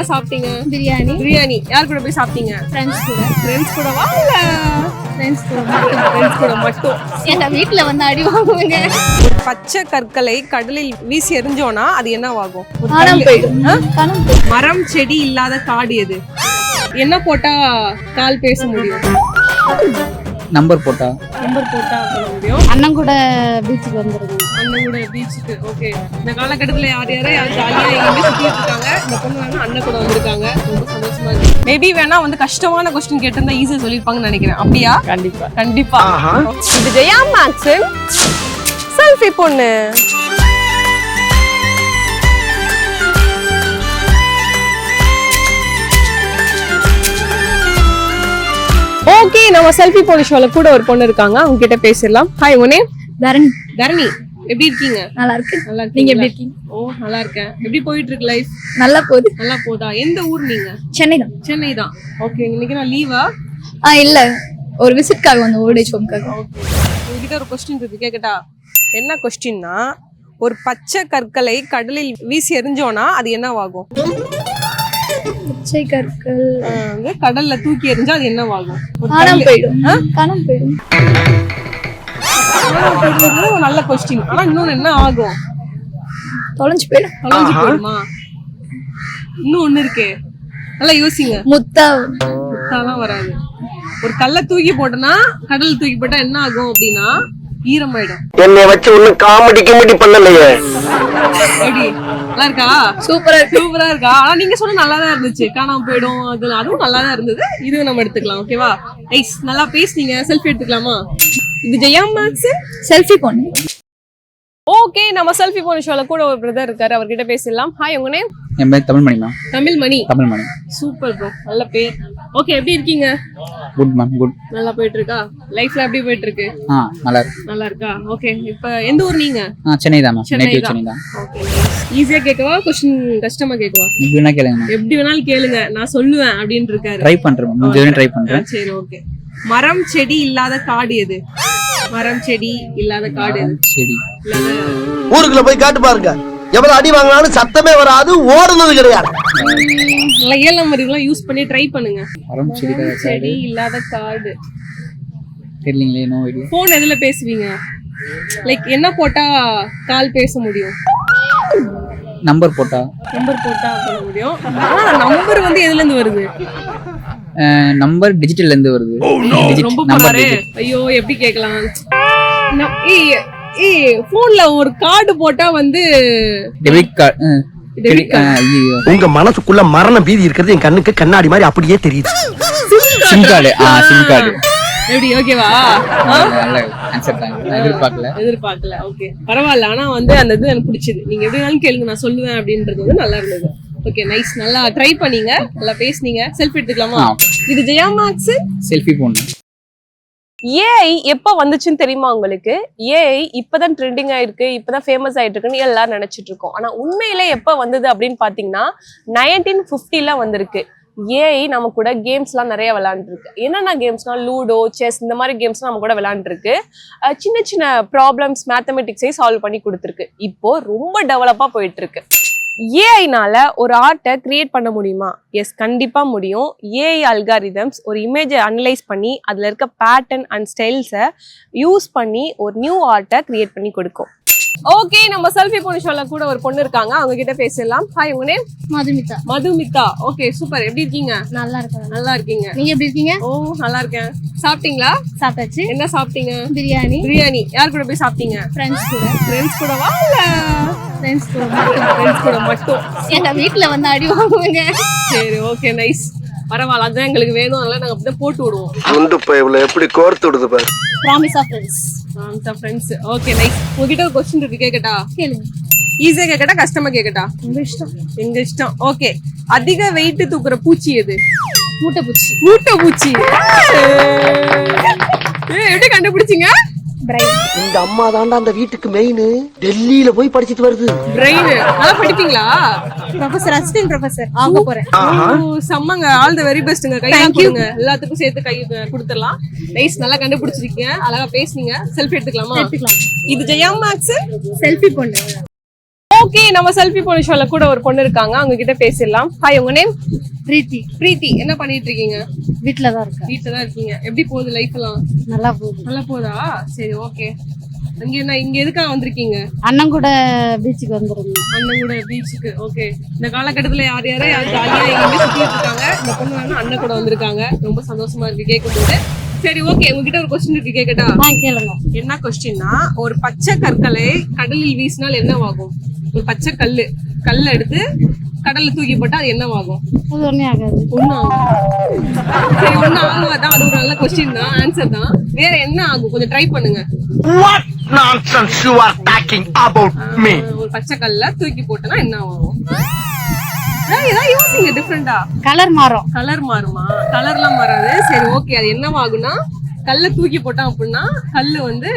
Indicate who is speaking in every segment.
Speaker 1: என்ன சாப்பிட்டீங்க?
Speaker 2: பிரியாணி.
Speaker 1: பிரியாணி. யார் கூட போய் சாப்பிட்டீங்க?
Speaker 2: ஃப்ரெண்ட்ஸ் கூட.
Speaker 1: ஃப்ரெண்ட்ஸ் கூடவா இல்ல
Speaker 2: ஃப்ரெண்ட்ஸ் கூட
Speaker 1: ஃப்ரெண்ட்ஸ் கூட மட்டும்.
Speaker 2: எங்க வீட்ல வந்து அடி வாங்குவாங்க?
Speaker 1: பச்சை கற்களை கடலில் வீசி எறிஞ்சோனா அது என்னவாகும் மரம் செடி இல்லாத காடு எது? என்ன போட்டா கால் பேச முடியும்?
Speaker 3: நம்பர் போட்டா?
Speaker 1: நம்பர் போட்டா சொல்ல முடியும்?
Speaker 2: அண்ணன் கூட பீச்சுக்கு வந்துருங்க.
Speaker 1: அண்ணன் கூட பீச்சுக்கு ஓகே இந்த காலகட்டத்துல யார் யாரோ யார் ஜாலியா எங்க சுத்திட்டு இருக்காங்க. இந்த பொண்ணு வேணா அண்ணன் கூட வந்திருக்காங்க. ரொம்ப சந்தோஷமா இருக்கு. மேபி வேணா வந்து கஷ்டமான கொஸ்டின் கேட்டிருந்தா ஈஸியா சொல்லிருப்பாங்கன்னு நினைக்கிறேன். அப்படியா?
Speaker 3: கண்டிப்பா.
Speaker 1: கண்டிப்பா. இது ஜெயா மேக்ஸின் செல்ஃபி பொண்ணு. ஓகே நம்ம செல்ஃபி பொண்ணு ஷோல கூட ஒரு பொண்ணு இருக்காங்க. அவங்க கிட்ட பேசிடலாம். ஹாய் உனே
Speaker 2: தரணி.
Speaker 1: தரணி எப்படி இருக்கீங்க?
Speaker 2: நல்லா இருக்கு
Speaker 1: நல்லா
Speaker 2: நீங்க எப்படி? இருக்கீங்க?
Speaker 1: ஓ நல்லா இருக்கேன். எப்படி போயிட்டு இருக்கு லைஃப்
Speaker 2: நல்லா போகுது.
Speaker 1: நல்லா போதா? எந்த ஊர் நீங்க?
Speaker 2: சென்னை தான்.
Speaker 1: சென்னை தான். ஓகே இன்னைக்கு நான் லீவா
Speaker 2: ஆ இல்ல. ஒரு விசிட்காக வந்து ஓல்டேஜ் ஹோம்காக
Speaker 1: ஓகே உங்ககிட்ட ஒரு கொஸ்டின் இருக்கு கேக்கட்டா? என்ன கொஸ்டின்னா ஒரு பச்சை கற்களை கடலில் வீசி எறிஞ்சோனா அது என்னவாகும்?
Speaker 2: பச்சை கற்கள்.
Speaker 1: கடல்ல தூக்கி எறிஞ்சா அது என்னவாகும் ஒரு
Speaker 2: காணாம. போயிடும். காணாம போயிடும்.
Speaker 1: நல்ல கொஸ்டின் ஆனா இன்னொன்னு என்ன ஆகும்?
Speaker 2: தொலைஞ்சு போயிடும்.
Speaker 1: தொலைஞ்சு போயிடுமா? இன்னும் ஒண்ணு இருக்கே. நல்லா யோசிங்க.
Speaker 2: முத்தா.
Speaker 1: முத்தாலாம் வராது. ஒரு கல்லை தூக்கி போட்டோம்னா கடல் தூக்கி போட்டா என்ன ஆகும் அப்படின்னா ஈரமாயிடும்.
Speaker 4: என்னை வச்சு ஒன்னும் காமெடி கிமெடி பண்ணலையே.
Speaker 1: நல்லா இருக்கா?
Speaker 2: சூப்பரா
Speaker 1: சூப்பரா இருக்கா? ஆனா நீங்க சொன்ன நல்லா தான் இருந்துச்சு. காணாம போயிடும். அது அதுவும் நல்லா தான் இருந்தது. இதுவும் நம்ம எடுத்துக்கலாம் ஓகேவா ஐஸ் நல்லா பேசுனீங்க. செல்ஃபி எடுத்துக்கலாமா? இது ஜெயா மேக்ஸ்?
Speaker 2: செல்ஃபி பொண்ணு.
Speaker 1: ஓகே நம்ம செல்ஃபி போன ஷோல கூட ஒரு பிரதர் இருக்காரு அவர்கிட்ட பேசிடலாம். ஹாய் உங்க நேம்
Speaker 3: என் பேர் தமிழ் மணிமா
Speaker 1: தமிழ் மணி
Speaker 3: தமிழ் மணி
Speaker 1: சூப்பர் ப்ரோ நல்ல பேர். ஓகே எப்படி இருக்கீங்க?
Speaker 3: குட் மேம் குட்
Speaker 1: நல்லா போயிட்டு இருக்கா லைஃப்ல எப்படி போயிட்டு இருக்கு
Speaker 3: ஆ நல்லா இருக்கு.
Speaker 1: நல்லா இருக்கா? ஓகே இப்போ எந்த ஊர் நீங்க?
Speaker 3: ஆ சென்னை தான் மேம்
Speaker 1: சென்னை.
Speaker 3: சென்னை தான்
Speaker 1: ஓகே ஈஸியா கேட்கவா கொஸ்டின் கஷ்டமா கேட்கவா
Speaker 3: இப்படின்னா கேளுங்க
Speaker 1: எப்படி வேணாலும் கேளுங்க. நான் சொல்லுவேன் அப்படின்னு இருக்காரு
Speaker 3: ட்ரை பண்றேன் வரையும் ட்ரை பண்றேன்.
Speaker 1: சரி ஓகே மரம் செடி இல்லாத காடு எது? மரம் செடி இல்லாத காடு. இல்லாத
Speaker 4: ஊருக்குள்ள போய் காட்டு பாருங்க. எவ்வளவு அடி வாங்கினாலும் சத்தமே வராது ஓடுனது கிடையாது.
Speaker 1: ஏழாம் மருந்துலாம் யூஸ் பண்ணி ட்ரை பண்ணுங்க.
Speaker 3: மரம் செடி
Speaker 1: செடி இல்லாத காடு.
Speaker 3: தெரியலீங்களே நோ ஐடியா
Speaker 1: போன் எதுல பேசுவீங்க? லைக் என்ன போட்டா கால் பேச முடியும்?
Speaker 3: நம்பர் போட்டா.
Speaker 1: நம்பர் போட்டா பண்ண முடியும்? ஆனா நம்பர் வந்து எதுல இருந்து வருது?
Speaker 3: நம்பர் டிஜிட்டல்ல இருந்து வருது.
Speaker 1: போறாரு.
Speaker 3: digit.
Speaker 1: ஐயோ எப்படி கேட்கலாம்? ஏய் போன்ல ஒரு கார்டு போட்டா வந்து
Speaker 3: டெபிட் கார்டு
Speaker 4: உங்க மனசுக்குள்ள மரண பீதி இருக்கிறது என் கண்ணுக்கு கண்ணாடி மாதிரி அப்படியே தெரியுது.
Speaker 3: சிம் கார்டு ஆ சிம் கார்டு
Speaker 1: எப்படி ஓகேவா
Speaker 3: நல்ல ஆன்சர் தான் நான் எதிர்பார்க்கல.
Speaker 1: எதிர்பார்க்கல. ஓகே பரவாயில்ல. ஆனா வந்து அந்த இது எனக்கு பிடிச்சது. நீங்க எப்படினாலும் கேளுங்க. நான் சொல்லுவேன் அப்படின்றது வந்து நல்லா இருந்தது. ஓகே நைஸ் நல்லா ட்ரை பண்ணீங்க. நல்லா பேசுனீங்க. செல்ஃபி எடுத்துக்கலாமா? இது Jaya max
Speaker 3: selfie phone
Speaker 1: AI எப்போ வந்துச்சுன்னு தெரியுமா உங்களுக்கு? ஏஐ இப்பதான் ட்ரெண்டிங் ஆயிருக்கு இப்பதான் ஃபேமஸ் ஆயிட்டு இருக்குன்னு எல்லாரும் நினைச்சிட்டு இருக்கோம் ஆனா உண்மையிலே எப்போ வந்தது அப்படின்னு பாத்தீங்கன்னா நைன்டீன் ஃபிஃப்டில வந்திருக்கு. ஏஐ நம்ம கூட கேம்ஸ்லாம் நிறைய விளையாண்டுருக்கு. என்னென்ன கேம்ஸ்னா லூடோ செஸ் இந்த மாதிரி கேம்ஸ் நம்ம கூட விளையாண்டுருக்கு. அஹ் சின்ன சின்ன ப்ராப்ளம்ஸ் மேத்தமெட்டிக்ஸை சால்வ் பண்ணி கொடுத்துருக்கு. இப்போ ரொம்ப டெவலப்பாக போயிட்டு இருக்கு ஏஐனால ஒரு ஆர்ட்டை கிரியேட் பண்ண முடியுமா? எஸ் கண்டிப்பா முடியும். ஏஐ அல்காரிதம்ஸ் ஒரு இமேஜை அனலைஸ் பண்ணி அதுல இருக்க பேட்டர்ன் அண்ட் ஸ்டைல்ஸை யூஸ் பண்ணி ஒரு நியூ ஆர்ட்டை கிரியேட் பண்ணி கொடுக்கும். ஓகே நம்ம செல்ஃபி பொண்ணு ஷோல கூட ஒரு பொண்ணு இருக்காங்க. அவங்க கிட்ட பேசலாம் ஹாய் உங்க name
Speaker 2: Madhumitha.
Speaker 1: Madhumitha. Okay super எப்படி இருக்கீங்க?
Speaker 2: நல்லா இருக்காங்க
Speaker 1: நல்லா இருக்கீங்க.
Speaker 2: நீங்க எப்படி இருக்கீங்க?
Speaker 1: ஓ நல்லா இருக்கேன். சாப்பிட்டீங்களா?
Speaker 2: சாப்பிட்டாச்சு.
Speaker 1: என்ன சாப்பிட்டீங்க?
Speaker 2: பிரியாணி.
Speaker 1: பிரியாணி. யார் கூட போய் சாப்பிட்டீங்க?
Speaker 2: ஃப்ரெண்ட்ஸ் கூட.
Speaker 1: ஃப்ரெண்ட்ஸ் கூடவா? இல்ல.
Speaker 2: ஃப்ரெண்ட்ஸ் கூட
Speaker 1: ஃப்ரெண்ட்ஸ் கூட மட்டும்
Speaker 2: எங்க வீட்ல வந்து அடி வாங்குவாங்க.
Speaker 1: சரி ஓகே நைஸ் பரவாயில்ல அதான் எங்களுக்கு வேணும். அதனால நாங்க அப்படியே போட்டு விடுவோம்.
Speaker 4: குண்டு பைப்ல எப்படி கோர்த்து விடுது பாரு.
Speaker 2: Promise of friends
Speaker 1: friends okay nice உங்ககிட்ட ஒரு கொஸ்டின் இருக்கு கேக்கட்டா?
Speaker 2: கேளுங்க.
Speaker 1: ஈஸியா கேக்கட்டா கஷ்டமா கேக்கட்டா?
Speaker 2: உங்க இஷ்டம்.
Speaker 1: எங்க இஷ்டம். ஓகே அதிக வெயிட் தூக்குற பூச்சி எது?
Speaker 2: மூட்டை பூச்சி.
Speaker 1: மூட்டை பூச்சி. ஏய், எப்படி கண்டுபிடிச்சீங்க?
Speaker 2: பிரைன்
Speaker 4: இந்த அம்மா தாண்டா அந்த வீட்டுக்கு மெயின் டெல்லியில போய் படிச்சிட்டு வருது.
Speaker 1: பிரெயின் நல்லா படிப்பீங்களா?
Speaker 2: ப்ரொஃபசர் அசிஸ்டன்ட் ப்ரொஃபசர் ஆக போறேன்.
Speaker 1: செம்மங்க. ஆல் த வெரி பெஸ்ட்ங்க கையெல்லாம் கொடுங்க. எல்லாத்துக்கும் சேர்த்து கை கொடுத்துடலாம். நைஸ் நல்லா கண்டுபிடிச்சிருக்கீங்க. அழகா பேசுனீங்க. செல்ஃபி எடுத்துக்கலாமா?
Speaker 2: எடுத்துக்கலாம்.
Speaker 1: இது ஜெயா மேக்ஸ்
Speaker 2: செல்ஃபி பொண்ணு
Speaker 1: ஓகே நம்ம செல்ஃபி பொண்ணு ஷோல கூட ஒரு பொண்ணு இருக்காங்க. அவங்க கிட்ட பேசிடலாம். ஹாய் உங்க நேம்
Speaker 2: பிரீத்தி.
Speaker 1: பிரீத்தி என்ன பண்ணிட்டு இருக்கீங்க?
Speaker 2: வீட்டில் தான் இருக்கேன்.
Speaker 1: வீட்ல தான் இருக்கீங்க. எப்படி போகுது லைஃப் எல்லாம்?
Speaker 2: நல்லா போகுது.
Speaker 1: நல்லா போதா? சரி ஓகே இங்க என்ன இங்க எதுக்காக வந்திருக்கீங்க?
Speaker 2: அண்ணன் கூட பீச்சுக்கு வந்துருந்தேன்
Speaker 1: அண்ணன் கூட பீச்சுக்கு ஓகே இந்த காலகட்டத்துல யார் யாரோ யார் ஜாலியா எங்கேயுமே சுத்திட்டு இருக்காங்க. இந்த பொண்ணு வேணா அண்ணன் கூட வந்திருக்காங்க. ரொம்ப சந்தோஷமா இருக்கு கேட்கும்போது சரி ஓகே உங்ககிட்ட ஒரு கொஸ்டின் இருக்கு கேக்கட்டா?
Speaker 2: கேளுங்க.
Speaker 1: என்ன கொஸ்டின்னா ஒரு பச்சை கற்களை கடலில் வீசினால் என்னவாகும்? ஒரு பச்சை கல்லு கல்லை எடுத்து கடல்ல தூக்கி போட்டா அது என்னவாகும்?
Speaker 2: அது ஒன்றே ஆகாது.
Speaker 1: ஒண்ணு ஆகும் சரி ஒண்ணு ஆகாதான் அது ஒரு நல்ல கொஸ்டின் தான் ஆன்சர் தான். வேற என்ன ஆகும்? கொஞ்சம் ட்ரை பண்ணுங்க.
Speaker 4: What nonsense you are talking about me?
Speaker 1: ஆஹ் ஒரு பச்சை கல்ல தூக்கி போட்டனா என்ன ஆகும்? ஏதாவது யோசிங்க டிஃப்ரெண்டா
Speaker 2: கலர் மாறும்.
Speaker 1: கலர் மாறுமா? கலர்லாம் மாறாது. சரி ஓகே அது என்னவாகும்னா கல்லை தூக்கி போட்டோம் அப்படின்னா கல்லு வந்து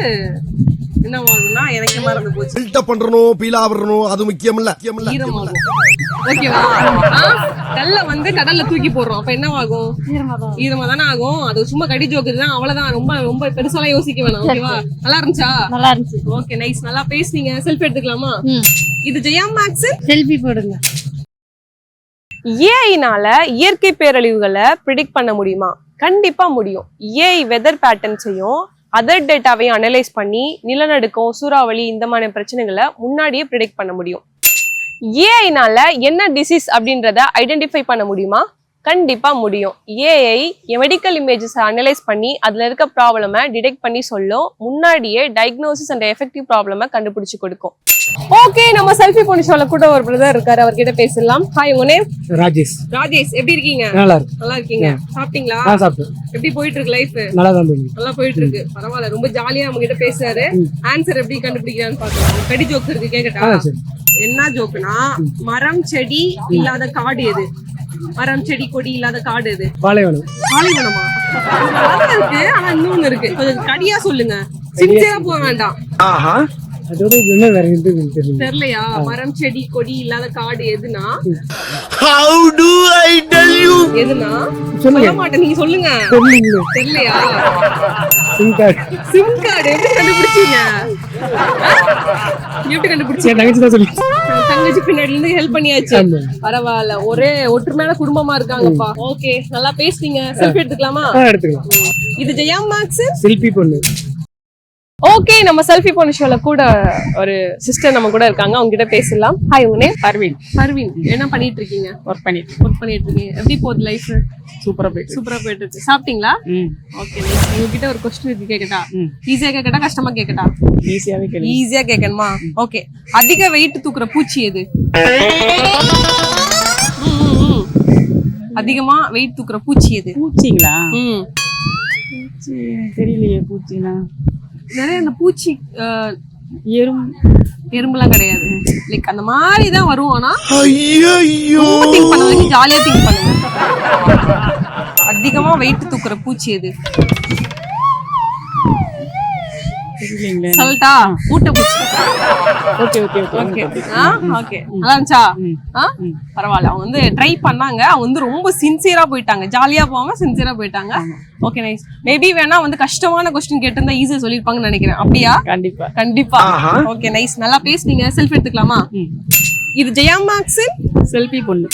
Speaker 1: என்னவாகும்னா எனக்கு மறந்து போச்சு.
Speaker 4: பில்டப் பண்றணும் பீலா விடணும் அது முக்கியம் இல்ல முக்கியம் இல்ல
Speaker 1: ஈரமாகும் ஓகேவா? ஆ? கல்லை வந்து கடல்ல தூக்கி போடுறோம். அப்ப என்னவாகும்
Speaker 2: ஈரமாக தான்
Speaker 1: ஈரமா தானே ஆகும். அது சும்மா கடி ஜோக்கு தான் அவ்வளவுதான். ரொம்ப ரொம்ப பெருசாலாம் யோசிக்க வேணாம். ஓகேவா? நல்லா இருந்துச்சா?
Speaker 2: நல்லா இருந்துச்சு.
Speaker 1: ஓகே நைஸ் நல்லா பேசுனீங்க. செல்ஃபி எடுத்துக்கலாமா? இது ஜெயா மேக்ஸ்?
Speaker 2: செல்ஃபி போடுங்க.
Speaker 1: ஏஐனால இயற்கை பேரழிவுகளை ப்ரிடிக்ட் பண்ண முடியுமா? கண்டிப்பா முடியும். ஏஐ வெதர் பேட்டர்ன்ஸையும் அதர் டேட்டாவையும் அனலைஸ் பண்ணி நிலநடுக்கம் சூறாவளி இந்த மாதிரி பிரச்சனைகளை முன்னாடியே ப்ரிடிக்ட் பண்ண முடியும். ஏஐனால என்ன டிசீஸ் அப்படின்றத ஐடென்டிஃபை பண்ண முடியுமா? கண்டிப்பா முடியும். ஏஐ மெடிக்கல் இமேஜஸ் அனலைஸ் பண்ணி அதுல இருக்க ப்ராப்ளமை டிடெக்ட் பண்ணி சொல்லும். முன்னாடியே டயக்னோசிஸ் அண்ட் எஃபெக்டிவ் ப்ராப்ளமை கண்டுபிடிச்சு கொடுக்கும். ஓகே நம்ம செல்ஃபி பொண்ணு ஷோல கூட ஒரு பிரதர் இருக்காரு. அவர்கிட்ட பேசலாம். ஹாய் உங்க நேம்
Speaker 5: ராஜேஷ்.
Speaker 1: ராஜேஷ் எப்படி இருக்கீங்க?
Speaker 5: நல்லா இருக்கு.
Speaker 1: நல்லா இருக்கீங்க. சாப்பிட்டீங்களா?
Speaker 5: நான் சாப்பிட்டேன்.
Speaker 1: எப்படி போயிட்டு இருக்கு லைஃப்
Speaker 5: நல்லா தான் போயிருக்கு
Speaker 1: நல்லா போயிட்டு இருக்கு. பரவாயில்ல ரொம்ப ஜாலியா நம்ம கிட்ட பேசுறாரு. ஆன்சர் எப்படி கண்டுபிடிக்கிறான்னு பாக்கலாம் கடி ஜோக் இருக்கு கேக்கட்டா? என்ன ஜோக்குனா மரம் செடி இல்லாத காடு எது? மரம் செடி கொடி இல்லாத காடு எது
Speaker 5: பாலைவனம்.
Speaker 1: பாலைவனமா? இருக்கு ஆனா இன்னொன்னு இருக்கு. கொஞ்சம் கடியா சொல்லுங்க. சின்சியரா போக வேண்டாம்.
Speaker 4: ஆஹா.
Speaker 5: அதோட வேற தெரியல.
Speaker 1: தெரியலையா? மரம் செடி கொடி இல்லாத காடு எதுனா?
Speaker 4: How do I tell you?
Speaker 1: எதுனா?
Speaker 5: சொல்லுங்க.
Speaker 1: சொல்ல மாட்டேன். நீங்க சொல்லுங்க. தெரியலையா?
Speaker 5: சிம் கார்டு
Speaker 1: சிம் கார்டு எப்படி கண்டுபிடிச்சீங்க? எப்படி கண்டுபிடிச்சீங்க?
Speaker 5: சரி தங்கச்சி தான் சொல்லி.
Speaker 1: தங்கச்சி பின்னாடி இருந்து ஹெல்ப் பண்ணியாச்சு. பரவாயில்ல. ஒரே ஒற்றுமையான குடும்பமா இருக்காங்கப்பா. ஓகே நல்லா பேசுனீங்க. செல்ஃபி எடுத்துக்கலாமா?
Speaker 5: எடுத்துக்கலாம்.
Speaker 1: இது ஜெயா மேக்ஸ்
Speaker 5: செல்ஃபி பொண்ணு.
Speaker 1: ஓகே நம்ம செல்ஃபி பொண்ணு ஷோல கூட ஒரு சிஸ்டர் நம்ம கூட இருக்காங்க. அவங்க கிட்ட பேசலாம். ஹாய் உங்க நேம்
Speaker 6: பர்வீன்.
Speaker 1: பர்வீன். என்ன பண்ணிட்டு இருக்கீங்க?
Speaker 6: ஒர்க் பண்ணிட்டு
Speaker 1: ஒர்க் பண்ணிட்டு இருக்கீங்க. எப்படி போகுது லைஃப்
Speaker 6: சூப்பரா போயிட்டு
Speaker 1: சூப்பரா போயிட்டு இருக்கு. சாப்பிட்டீங்களா? ஓகே உங்ககிட்ட ஒரு கொஸ்டின் இருக்கு கேக்கட்டா. ஈஸியா கேக்கட்டா கஷ்டமா கேக்கட்டா?
Speaker 6: ஈஸியாவே கேள்வி
Speaker 1: ஈஸியா கேட்கணுமா ஓகே அதிக வெயிட் தூக்குற பூச்சி எது. அதிகமா வெயிட் தூக்குற பூச்சி எது?
Speaker 6: பூச்சிங்களா? தெரியலையே பூச்சினா
Speaker 1: நிறைய அந்த பூச்சி
Speaker 6: எறும்
Speaker 1: எறும்புலாம் கிடையாது. லைக் அந்த மாதிரி தான் வரும். ஆனா திங்க் பண்ணாதீங்க ஜாலியா திங்க் பண்ணுங்க. அதிகமா வெயிட் தூக்குற பூச்சி எது? சொல்லட்டா? மூட்டை பூச்சி.
Speaker 6: Okay okay okay.
Speaker 1: ஓகே. ஆ ஓகே. நல்லா இருந்துச்சா ஆ? பரவாயில்ல. அவங்க வந்து ட்ரை பண்ணாங்க. அவங்க வந்து ரொம்ப சின்சியரா போயிட்டாங்க. ஜாலியா போகாம சின்சியரா போயிட்டாங்க. ஓகே நைஸ் மேபி வேணா வந்து கஷ்டமான கொஸ்டின் கேட்டிருந்தா ஈஸியா சொல்லிருப்பாங்கன்னு நினைக்கிறேன். அப்படியா?
Speaker 6: கண்டிப்பா.
Speaker 1: கண்டிப்பா. ஓகே நைஸ் நல்லா பேசுனீங்க. செல்ஃபி எடுத்துக்கலாமா? இது ஜெயா மேக்ஸ்
Speaker 6: செல்ஃபி பொண்ணு.